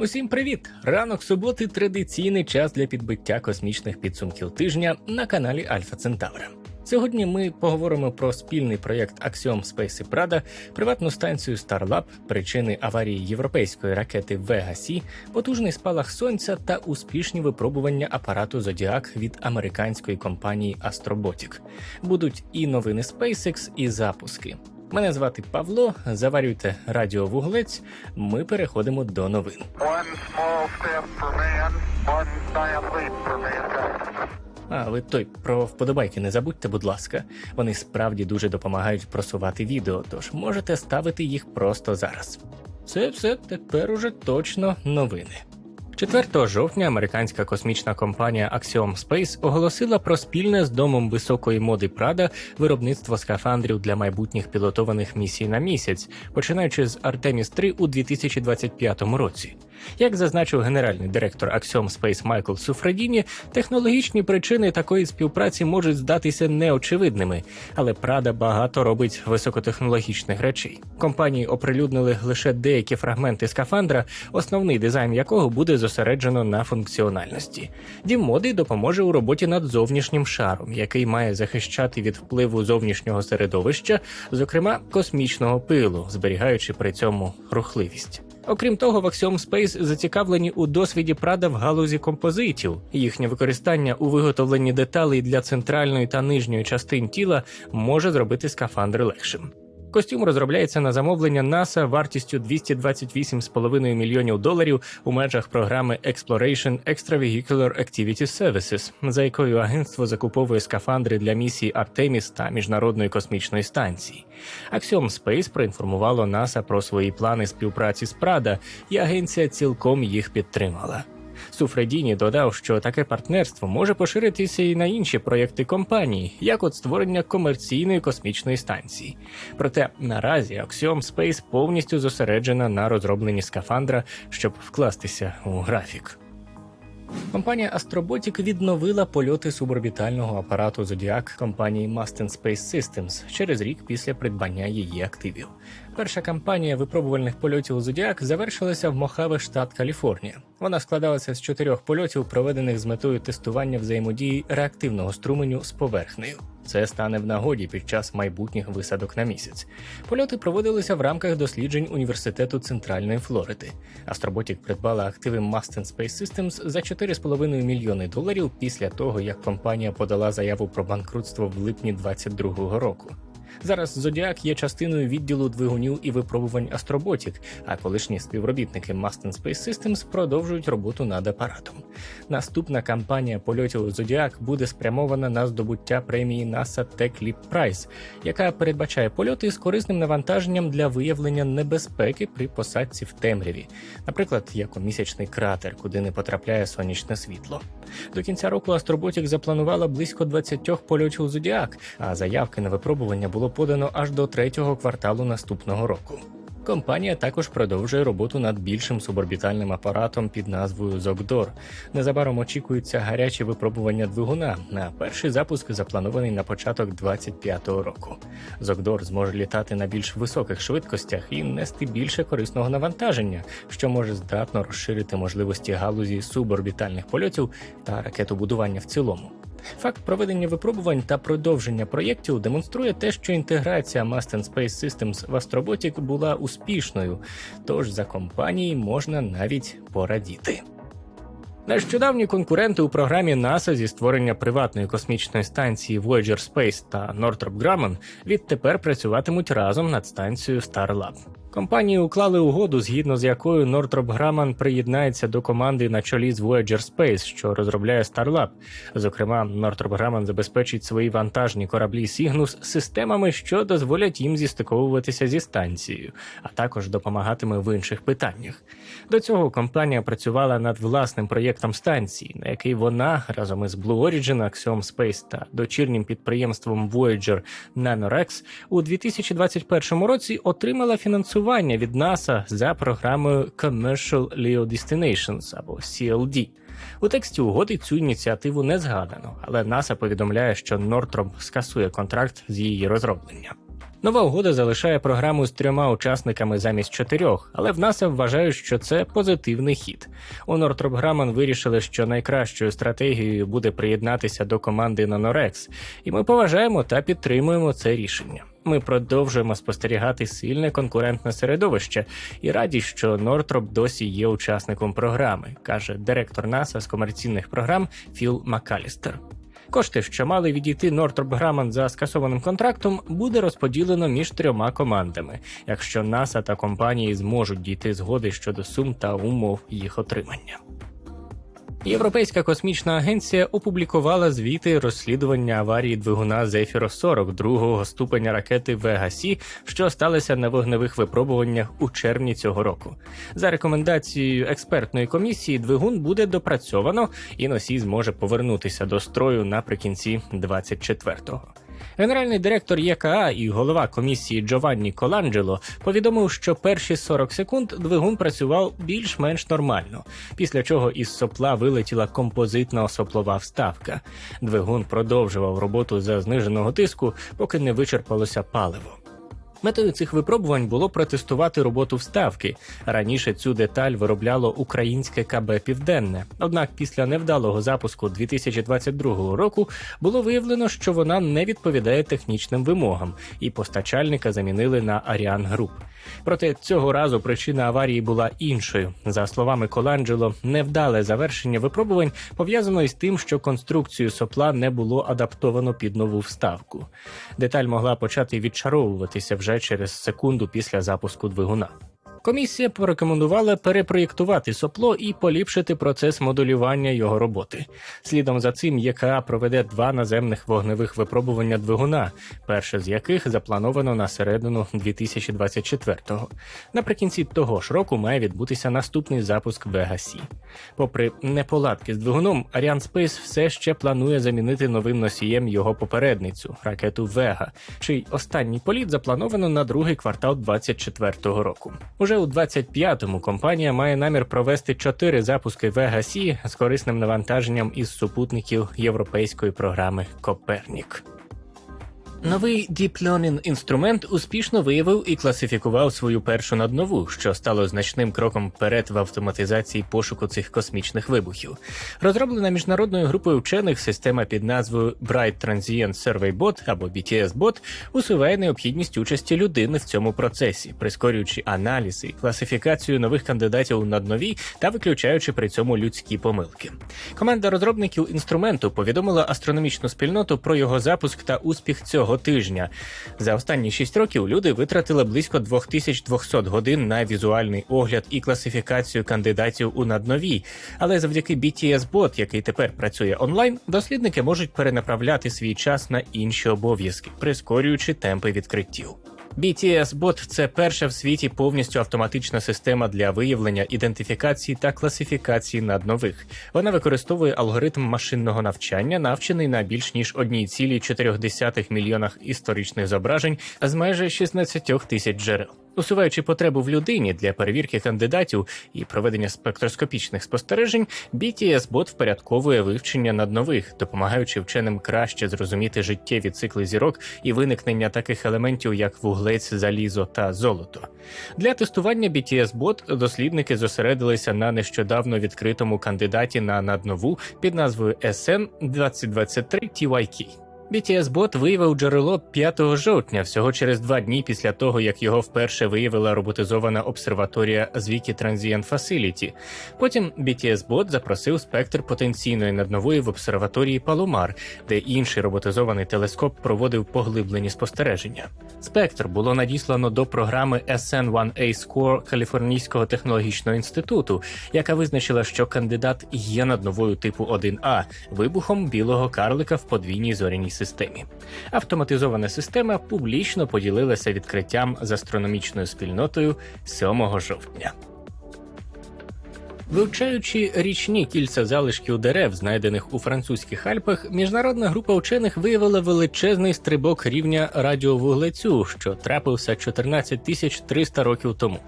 Усім привіт! Ранок суботи традиційний час для підбиття космічних підсумків тижня на каналі Альфа Центавра. Сьогодні ми поговоримо про спільний проєкт Axiom Space і Prada, приватну станцію Starlab, причини аварії європейської ракети Vega C, потужний спалах сонця та успішні випробування апарату Зодіак від американської компанії Astrobotic. Будуть і новини SpaceX, і запуски. Мене звати Павло. Заварюйте радіо Вуглець. Ми переходимо до новин. А ви той про вподобайки не забудьте, будь ласка. Вони справді дуже допомагають просувати відео, тож можете ставити їх просто зараз. Це все тепер уже точно новини. 4 жовтня американська космічна компанія Axiom Space оголосила про спільне з домом високої моди Прада виробництво скафандрів для майбутніх пілотованих місій на місяць, починаючи з Artemis 3 у 2025 році. Як зазначив генеральний директор Axiom Space Майкл Суфредіні, технологічні причини такої співпраці можуть здатися неочевидними, але Prada багато робить високотехнологічних речей. Компанії оприлюднили лише деякі фрагменти скафандра, основний дизайн якого буде зосереджено на функціональності. Дім моди допоможе у роботі над зовнішнім шаром, який має захищати від впливу зовнішнього середовища, зокрема космічного пилу, зберігаючи при цьому рухливість. Окрім того, в Axiom Space зацікавлені у досвіді Прада в галузі композитів. Їхнє використання у виготовленні деталей для центральної та нижньої частин тіла може зробити скафандр легшим. Костюм розробляється на замовлення НАСА вартістю 228,5 мільйонів доларів у межах програми Exploration Extravehicular Activity Services, за якою агентство закуповує скафандри для місії Артеміс та міжнародної космічної станції. Axiom Space проінформувало НАСА про свої плани співпраці з Прада, і агенція цілком їх підтримала. Суфредіні додав, що таке партнерство може поширитися і на інші проєкти компанії, як от створення комерційної космічної станції. Проте наразі Axiom Space повністю зосереджена на розробленні скафандра, щоб вкластися у графік. Компанія Astrobotic відновила польоти суборбітального апарату Зодіак компанії Masten Space Systems через рік після придбання її активів. Перша кампанія випробувальних польотів Зодіак завершилася в Мохаве, штат Каліфорнія. Вона складалася з чотирьох польотів, проведених з метою тестування взаємодії реактивного струменю з поверхнею. Це стане в нагоді під час майбутніх висадок на місяць. Польоти проводилися в рамках досліджень університету Центральної Флориди. Астроботік придбала активи Masten Space Systems за 4,5 мільйони доларів після того, як компанія подала заяву про банкрутство в липні 2022 року. Зараз Зодіак є частиною відділу двигунів і випробувань Астроботік, а колишні співробітники Masten Space Systems продовжують роботу над апаратом. Наступна кампанія польотів Зодіак буде спрямована на здобуття премії NASA Tech Leap Prize, яка передбачає польоти з корисним навантаженням для виявлення небезпеки при посадці в темряві, наприклад, як у місячний кратер, куди не потрапляє сонячне світло. До кінця року Астроботік запланувала близько 20 польотів Зодіак, а заявки на випробування було подано аж до третього кварталу наступного року. Компанія також продовжує роботу над більшим суборбітальним апаратом під назвою Зогдор. Незабаром очікуються гарячі випробування двигуна. На перший запуск запланований на початок 25-го року. Зогдор зможе літати на більш високих швидкостях і нести більше корисного навантаження, що може здатно розширити можливості галузі суборбітальних польотів та ракетобудування в цілому. Факт проведення випробувань та продовження проєктів демонструє те, що інтеграція Masten Space Systems в Astrobotic була успішною, тож за компанії можна навіть порадіти. Нещодавні конкуренти у програмі NASA зі створення приватної космічної станції Voyager Space та Northrop Grumman відтепер працюватимуть разом над станцією Starlab. Компанії уклали угоду, згідно з якою Northrop Grumman приєднається до команди на чолі з Voyager Space, що розробляє Starlab. Зокрема, Northrop Grumman забезпечить свої вантажні кораблі Cygnus системами, що дозволять їм зістиковуватися зі станцією, а також допомагатиме в інших питаннях. До цього компанія працювала над власним проєктом станції, на який вона разом із Blue Origin, Axiom Space та дочірнім підприємством Voyager NanoRex у 2021 році отримала фінансування від НАСА за програмою Commercial Leo Destinations або CLD. У тексті угоди цю ініціативу не згадано, але НАСА повідомляє, що Нортром скасує контракт з її розроблення. Нова угода залишає програму з трьома учасниками замість чотирьох, але в НАСА вважають, що це позитивний хід. У Northrop Grumman вирішили, що найкращою стратегією буде приєднатися до команди Nanorex, і ми поважаємо та підтримуємо це рішення. Ми продовжуємо спостерігати сильне конкурентне середовище і раді, що Northrop досі є учасником програми, каже директор НАСА з комерційних програм Філ Макалістер. Кошти, що мали відійти Northrop Grumman за скасованим контрактом, буде розподілено між трьома командами, якщо НАСА та компанії зможуть дійти згоди щодо сум та умов їх отримання. Європейська космічна агенція опублікувала звіти розслідування аварії двигуна Zephyr 40 другого ступеня ракети Vega C, що сталося на вогневих випробуваннях у червні цього року. За рекомендацією експертної комісії, двигун буде допрацьовано і носій зможе повернутися до строю наприкінці 24-го. Генеральний директор ЄКА і голова комісії Джованні Коланджело повідомив, що перші 40 секунд двигун працював більш-менш нормально, після чого із сопла вилетіла композитна соплова вставка. Двигун продовжував роботу за зниженого тиску, поки не вичерпалося паливо. Метою цих випробувань було протестувати роботу вставки. Раніше цю деталь виробляло українське КБ Південне. Однак після невдалого запуску 2022 року було виявлено, що вона не відповідає технічним вимогам, і постачальника замінили на Аріан Груп. Проте цього разу причина аварії була іншою. За словами Коланджело, невдале завершення випробувань пов'язано із тим, що конструкцію сопла не було адаптовано під нову вставку. Деталь могла почати відчаровуватися вже через секунду після запуску двигуна. Комісія порекомендувала перепроєктувати сопло і поліпшити процес моделювання його роботи. Слідом за цим ЄКА проведе два наземних вогневих випробування двигуна, перше з яких заплановано на середину 2024-го. Наприкінці того ж року має відбутися наступний запуск Vega C. Попри неполадки з двигуном, Space все ще планує замінити новим носієм його попередницю ракету Vega, чий останній політ заплановано на другий квартал 2024 року. Уже у 25-му компанія має намір провести чотири запуски Vega C з корисним навантаженням із супутників європейської програми Копернік. Новий Deep Learning інструмент успішно виявив і класифікував свою першу наднову, що стало значним кроком вперед в автоматизації пошуку цих космічних вибухів. Розроблена міжнародною групою вчених система під назвою Bright Transient Survey Bot або BTS-бот усуває необхідність участі людини в цьому процесі, прискорюючи аналіз і класифікацію нових кандидатів у наднові та виключаючи при цьому людські помилки. Команда розробників інструменту повідомила астрономічну спільноту про його запуск та успіх цього тижня. За останні 6 років люди витратили близько 2200 годин на візуальний огляд і класифікацію кандидатів у наднові. Але завдяки BTS-бот, який тепер працює онлайн, дослідники можуть перенаправляти свій час на інші обов'язки, прискорюючи темпи відкриттів. BTS-бот – це перша в світі повністю автоматична система для виявлення, ідентифікації та класифікації наднових. Вона використовує алгоритм машинного навчання, навчений на більш ніж 1,4 мільйонах історичних зображень з майже 16 тисяч джерел. Усуваючи потребу в людині для перевірки кандидатів і проведення спектроскопічних спостережень, BTS-бот впорядковує вивчення наднових, допомагаючи вченим краще зрозуміти життєві цикли зірок і виникнення таких елементів, як вуглець, залізо та золото. Для тестування BTS-бот дослідники зосередилися на нещодавно відкритому кандидаті на наднову під назвою SN 2023 TYK. BTS-бот виявив джерело 5 жовтня, всього через два дні після того, як його вперше виявила роботизована обсерваторія з Wiki Transient Facility. Потім BTS-бот запросив спектр потенційної наднової в обсерваторії Паломар, де інший роботизований телескоп проводив поглиблені спостереження. Спектр було надіслано до програми SN1A Score Каліфорнійського технологічного інституту, яка визначила, що кандидат є надновою типу 1А вибухом білого карлика в подвійній зоряній системі. Автоматизована система публічно поділилася відкриттям з астрономічною спільнотою 7 жовтня. Вивчаючи річні кільця залишків дерев, знайдених у французьких Альпах, міжнародна група вчених виявила величезний стрибок рівня радіовуглецю, що трапився 14 тисяч 300 років тому.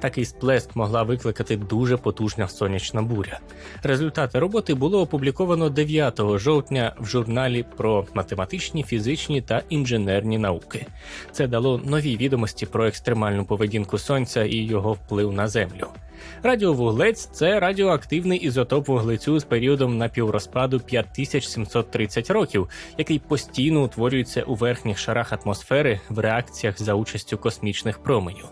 Такий сплеск могла викликати дуже потужна сонячна буря. Результати роботи було опубліковано 9 жовтня в журналі про математичні, фізичні та інженерні науки. Це дало нові відомості про екстремальну поведінку сонця і його вплив на землю. Радіовуглець це радіоактивний ізотоп вуглецю з періодом напіврозпаду 5730 років, який постійно утворюється у верхніх шарах атмосфери в реакціях за участю космічних променів.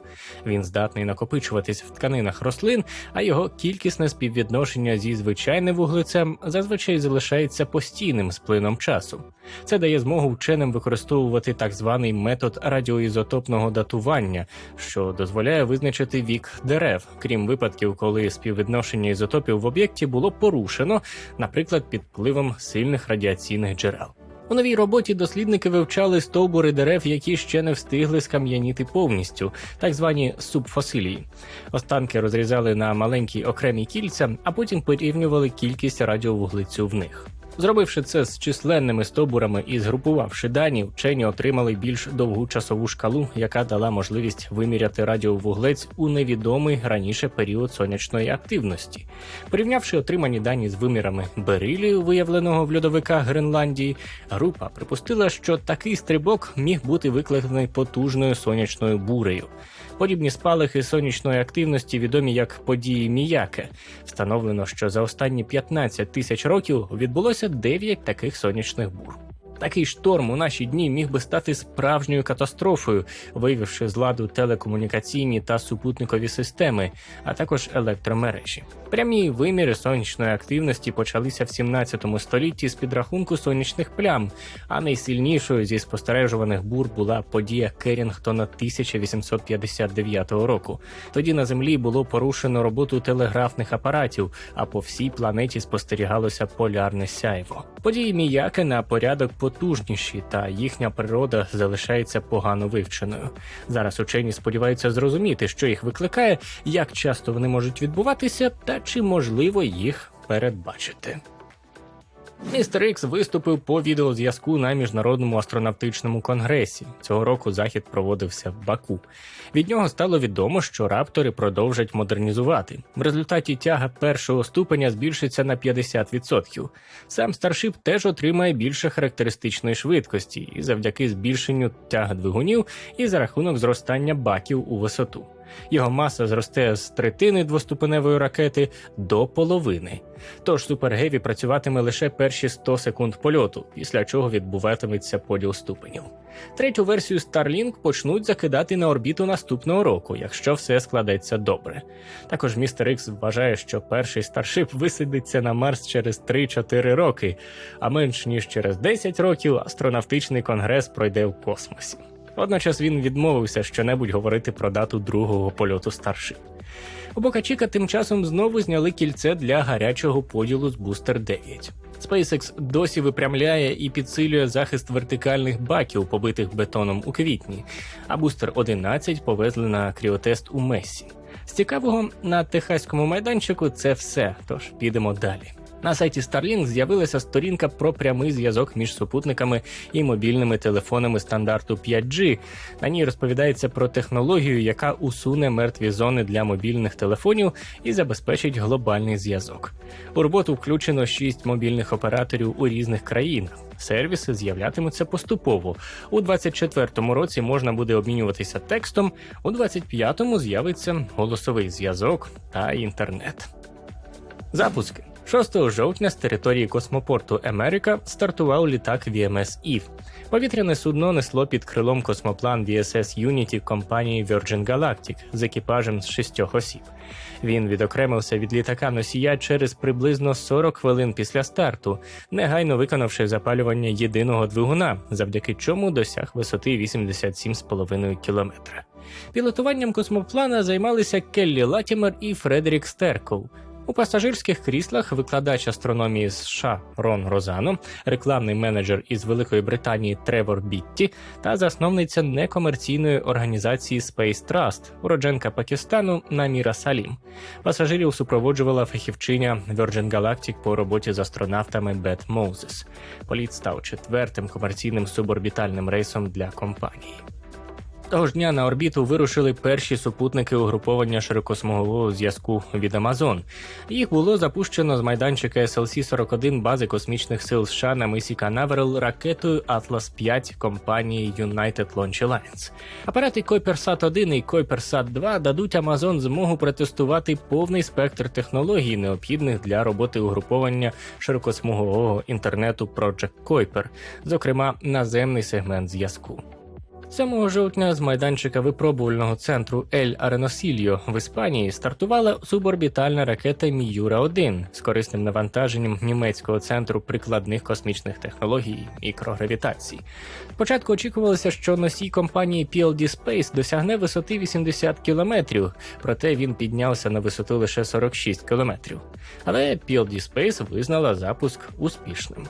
Він здатний накопичуватись в тканинах рослин, а його кількісне співвідношення зі звичайним вуглецем зазвичай залишається постійним з плином часу. Це дає змогу вченим використовувати так званий метод радіоізотопного датування, що дозволяє визначити вік дерев, крім випадків, коли співвідношення ізотопів в об'єкті було порушено, наприклад, під впливом сильних радіаційних джерел. У новій роботі дослідники вивчали стовбури дерев, які ще не встигли скам'яніти повністю, так звані субфосилії. Останки розрізали на маленькі окремі кільця, а потім порівнювали кількість радіовуглецю в них. Зробивши це з численними стовбурами і згрупувавши дані, вчені отримали більш довгу часову шкалу, яка дала можливість виміряти радіовуглець у невідомий раніше період сонячної активності. Порівнявши отримані дані з вимірами берилію, виявленого в льодовиках Гренландії, група припустила, що такий стрибок міг бути викликаний потужною сонячною бурею. Подібні спалахи сонячної активності відомі як події Міяке. Встановлено, що за останні 15 тисяч років відбулося 9 таких сонячних бур. Такий шторм у наші дні міг би стати справжньою катастрофою, вивівши з ладу телекомунікаційні та супутникові системи, а також електромережі. Прямі виміри сонячної активності почалися в 17 столітті з підрахунку сонячних плям, а найсильнішою зі спостережуваних бур була подія Керінгтона 1859 року. Тоді на землі було порушено роботу телеграфних апаратів, а по всій планеті спостерігалося полярне сяйво. Події Міяки на порядок потужніші, та їхня природа залишається погано вивченою. Зараз учені сподіваються зрозуміти, що їх викликає, як часто вони можуть відбуватися, та чи можливо їх передбачити. Містер Ікс виступив по відеозв'язку на міжнародному астронавтичному конгресі. Цього року захід проводився в Баку. Від нього стало відомо, що раптори продовжать модернізувати. В результаті тяга першого ступеня збільшиться на 50%. Сам старшип теж отримає більше характеристичної швидкості і завдяки збільшенню тяга двигунів і за рахунок зростання баків у висоту. Його маса зросте з третини двоступеневої ракети до половини. Тож Супергеві працюватиме лише перші 100 секунд польоту, після чого відбуватиметься поділ ступенів. Третю версію Starlink почнуть закидати на орбіту наступного року, якщо все складеться добре. Також містер Ікс вважає, що перший старшип висадиться на Марс через 3-4 роки, а менш ніж через 10 років астронавтичний конгрес пройде в космосі. Водночас він відмовився щонебудь говорити про дату другого польоту старшип. У Бокачіка тим часом знову зняли кільце для гарячого поділу з Бустер 9. SpaceX досі випрямляє і підсилює захист вертикальних баків, побитих бетоном у квітні, а Бустер 11 повезли на кріотест у Мессі. З цікавого на техаському майданчику це все, тож підемо далі. На сайті Starlink з'явилася сторінка про прямий зв'язок між супутниками і мобільними телефонами стандарту 5G. На ній розповідається про технологію, яка усуне мертві зони для мобільних телефонів і забезпечить глобальний зв'язок. У роботу включено 6 мобільних операторів у різних країнах. Сервіси з'являтимуться поступово. У 24-му році можна буде обмінюватися текстом, у 25-му з'явиться голосовий зв'язок та інтернет. Запуски. 6 жовтня з території космопорту Америка стартував літак VMS Eve. Повітряне судно несло під крилом космоплан VSS Unity компанії Virgin Galactic з екіпажем з шістьох осіб. Він відокремився від літака носія через приблизно 40 хвилин після старту, негайно виконавши запалювання єдиного двигуна, завдяки чому досяг висоти 87,5 кілометра. Пілотуванням космоплана займалися Келлі Латімер і Фредерік Стерков. У пасажирських кріслах викладач астрономії США Рон Розано, рекламний менеджер із Великої Британії Тревор Бітті та засновниця некомерційної організації Space Trust, уродженка Пакистану Наміра Салім. Пасажирів супроводжувала фахівчиня Virgin Galactic по роботі з астронавтами Бет Моузес. Політ став четвертим комерційним суборбітальним рейсом для компанії. Того ж дня на орбіту вирушили перші супутники угруповання широкосмугового зв'язку від Амазон. Їх було запущено з майданчика SLC-41 бази космічних сил США на мисі Канаверал ракетою Atlas 5 компанії United Launch Alliance. Апарати Kuipersat 1 і Kuipersat 2 дадуть Амазон змогу протестувати повний спектр технологій, необхідних для роботи угруповання широкосмугового інтернету Project Kuiper, зокрема наземний сегмент зв'язку. 7 жовтня з майданчика випробувального центру Ель Ареносільо в Іспанії стартувала суборбітальна ракета Міюра 1 з корисним навантаженням німецького центру прикладних космічних технологій мікрогравітації. Спочатку очікувалося, що носій компанії PLD Space досягне висоти 80 кілометрів, проте він піднявся на висоту лише 46 кілометрів. Але PLD Space визнала запуск успішним.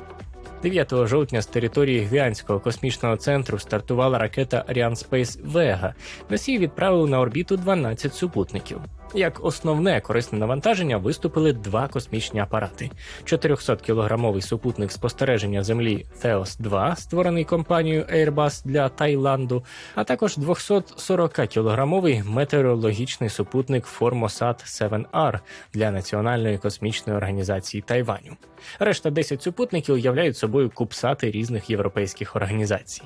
9 жовтня з території Гвіанського космічного центру стартувала ракета Ariane Space Vega. Носій відправив на орбіту 12 супутників. Як основне корисне навантаження виступили два космічні апарати: 400-кілограмовий супутник спостереження Землі Theos 2 створений компанією Airbus для Таїланду, а також 240-кілограмовий метеорологічний супутник Formosat 7R для Національної космічної організації Тайваню. Решта 10 супутників являють собою кубсати різних європейських організацій.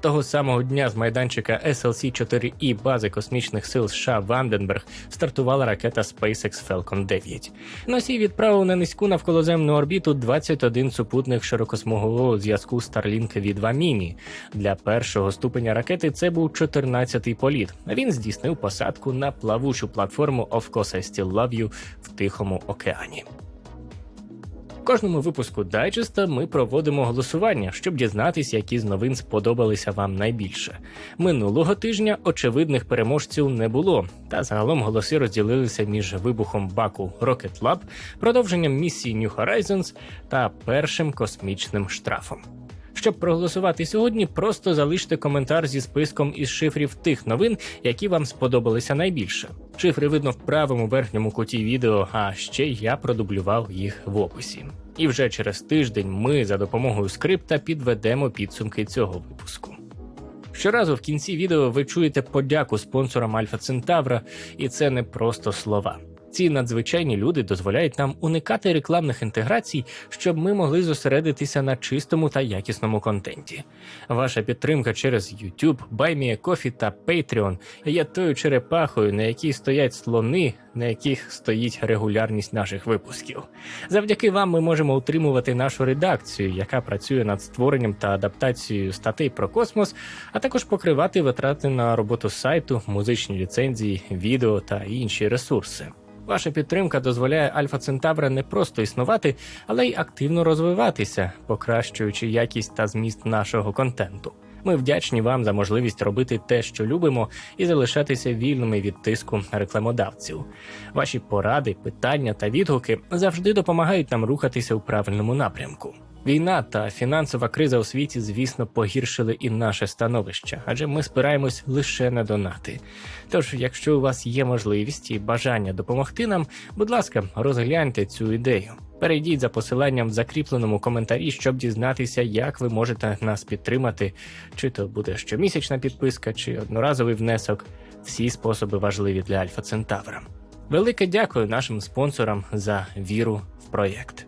Того самого дня з майданчика SLC-4E бази космічних сил США Ванденберг стартувала ракета SpaceX Falcon 9. Носій відправив на низьку навколоземну орбіту 21 супутник широкосмугового зв'язку Starlink 2 Mini. Для першого ступеня ракети це був 14-й політ. Він здійснив посадку на плавучу платформу Of Course I Still Love You в Тихому океані. Кожному випуску дайджеста ми проводимо голосування, щоб дізнатися, які з новин сподобалися вам найбільше. Минулого тижня очевидних переможців не було, та загалом голоси розділилися між вибухом баку Rocket Lab, продовженням місії New Horizons та першим космічним штрафом. Щоб проголосувати сьогодні, просто залиште коментар зі списком із шифрів тих новин, які вам сподобалися найбільше. Шифри видно в правому верхньому куті відео, а ще я продублював їх в описі. І вже через тиждень ми за допомогою скрипта підведемо підсумки цього випуску. Щоразу в кінці відео ви чуєте подяку спонсорам Альфа Центавра, і це не просто слова. Ці надзвичайні люди дозволяють нам уникати рекламних інтеграцій, щоб ми могли зосередитися на чистому та якісному контенті. Ваша підтримка через YouTube, BuyMeACoffee та Patreon є тою черепахою, на якій стоять слони, на яких стоїть регулярність наших випусків. Завдяки вам ми можемо утримувати нашу редакцію, яка працює над створенням та адаптацією статей про космос, а також покривати витрати на роботу сайту, музичні ліцензії, відео та інші ресурси. Ваша підтримка дозволяє Альфа Центавра не просто існувати, але й активно розвиватися, покращуючи якість та зміст нашого контенту. Ми вдячні вам за можливість робити те, що любимо, і залишатися вільними від тиску рекламодавців. Ваші поради, питання та відгуки завжди допомагають нам рухатися у правильному напрямку. Війна та фінансова криза у світі, звісно, погіршили і наше становище, адже ми спираємось лише на донати. Тож, якщо у вас є можливість і бажання допомогти нам, будь ласка, розгляньте цю ідею. Перейдіть за посиланням в закріпленому коментарі, щоб дізнатися, як ви можете нас підтримати, чи то буде щомісячна підписка, чи одноразовий внесок. Всі способи важливі для Альфа Центавра. Велике дякую нашим спонсорам за віру в проєкт.